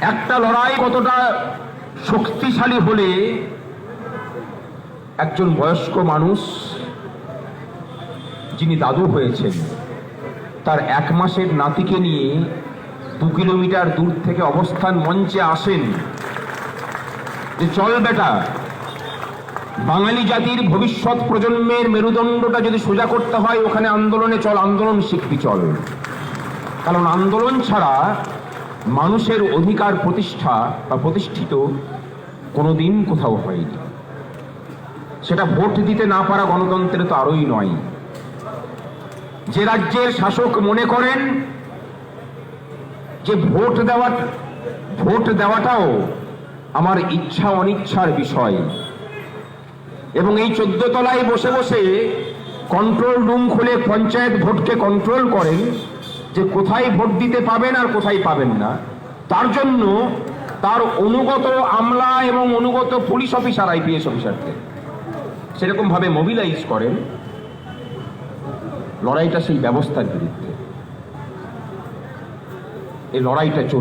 একটা লড়াই কতটা শক্তিশালী হলে একজন বয়স্ক মানুষ, যিনি দাদু হয়েছেন, তার এক মাসের নাতিকে নিয়ে দু কিলোমিটার দূর থেকে অবস্থান মঞ্চে আসেন যে, চল বেটা, বাঙালি জাতির ভবিষ্যৎ প্রজন্মের মেরুদণ্ডটা যদি সোজা করতে হয় ওখানে আন্দোলনে চল, আন্দোলন শিখবি, চল। কারণ আন্দোলন ছাড়া মানুষের অধিকার প্রতিষ্ঠা বা প্রতিষ্ঠিত কোনোদিন কোথাও হয়নি। সেটা ভোট দিতে না পারা গণতন্ত্রের তো আরোই নয়। যে রাজ্যের শাসক মনে করেন যে ভোট দেওয়া ভোট দেওয়াটাও আমার ইচ্ছা অনিচ্ছার বিষয়। এবং এই চোদ্দ তলায় বসে বসে কন্ট্রোল রুম খুলে পঞ্চায়েত ভোটকে কন্ট্রোল করেন। যে কোথায় ভোট দিতে পাবেন আর কোথায় পাবেন না, তার জন্য তার অনুগত আমলা এবং অনুগত পুলিশ অফিসার, আইপিএস অফিসারকে সেরকম ভাবে মোবিলাইজ করেন। লড়াইটা সেই ব্যবস্থার বিরুদ্ধে। এই লড়াইটা চল